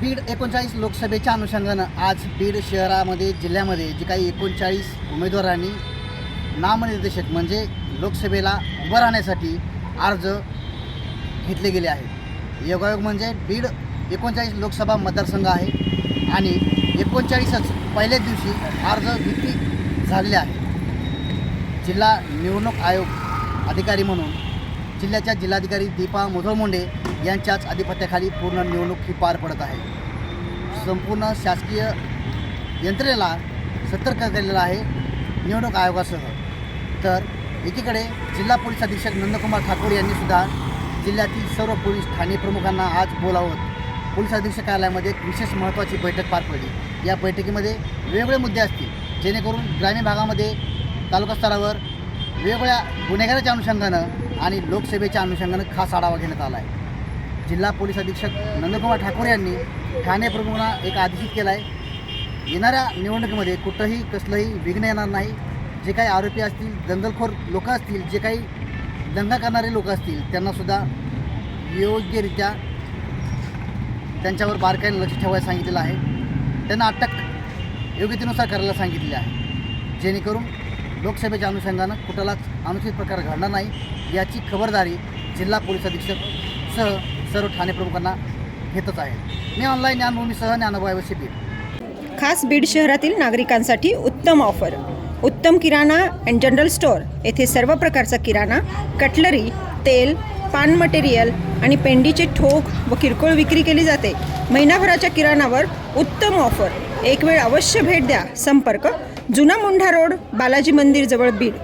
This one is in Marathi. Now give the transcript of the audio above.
बीड एकोणचाळीस लोकसभेच्या अनुषंगानं आज बीड शहरामध्ये जिल्ह्यामध्ये जे काही एकोणचाळीस उमेदवारांनी नामनिर्देशक म्हणजे लोकसभेला उभं राहण्यासाठी अर्ज घेतले गेले आहेत. योगायोग म्हणजे बीड एकोणचाळीस लोकसभा मतदारसंघ आहे आणि एकोणचाळीसच पहिल्याच दिवशी अर्ज विक्री झालेले आहे जिल्हा निवडणूक आयोग अधिकारी म्हणून जिल्ह्याच्या जिल्हाधिकारी दीपा मुधोळ यांच्याच आधिपत्याखाली पूर्ण निवडणूक ही पार पडत आहे. संपूर्ण शासकीय यंत्रणेला सतर्क केलेला आहे निवडणूक आयोगासह. तर एकीकडे जिल्हा पोलीस अधीक्षक नंदकुमार ठाकूर यांनीसुद्धा जिल्ह्यातील सर्व पोलीस ठाणे प्रमुखांना आज बोलावत पोलीस अधीक्षक कार्यालयामध्ये एक विशेष महत्त्वाची बैठक पार पडली. या बैठकीमध्ये वेगवेगळे मुद्दे असतील जेणेकरून ग्रामीण भागामध्ये तालुका स्तरावर वेगवेगळ्या गुन्हेगाराच्या अनुषंगानं आणि लोकसेवेच्या अनुषंगानं खास आढावा घेण्यात आला आहे. जिल्हा पोलीस अधीक्षक नंदकुमार ठाकूर यांनी ठाणे प्रमुखांना एक आदेशित केला आहे येणाऱ्या निवडणुकीमध्ये कुठंही कसलंही विघ्न येणार नाही. जे काही आरोपी असतील दंगलखोर लोक असतील जे काही दंगा करणारे लोक असतील त्यांनासुद्धा योग्यरित्या त्यांच्यावर बारकाईने लक्ष ठेवायला सांगितलेलं आहे. त्यांना अटक योग्यतेनुसार करायला सांगितली आहे. जेणेकरून लोकसभेच्या अनुषंगानं कुठलाच अनुचित प्रकार घडणार नाही. याची खबरदारी जिल्हा पोलीस अधीक्षक सह सर्व ठाणे प्रमुखांना घेतच आहे. मी ऑनलाईन ज्ञानभूमीसह ज्ञानभाई बीड खास बीड शहरातील नागरिकांसाठी उत्तम ऑफर उत्तम किराणा अँड जनरल स्टोअर येथे सर्व प्रकारचा किराणा कटलरी तेल पान मटेरियल आणि पेंडीचे ठोक व किरकोळ विक्री केली जाते. महिनाभराच्या किराणावर उत्तम ऑफर एक वेळ अवश्य भेट द्या. संपर्क जुना मुंढा रोड बालाजी मंदिर जवळ बीड.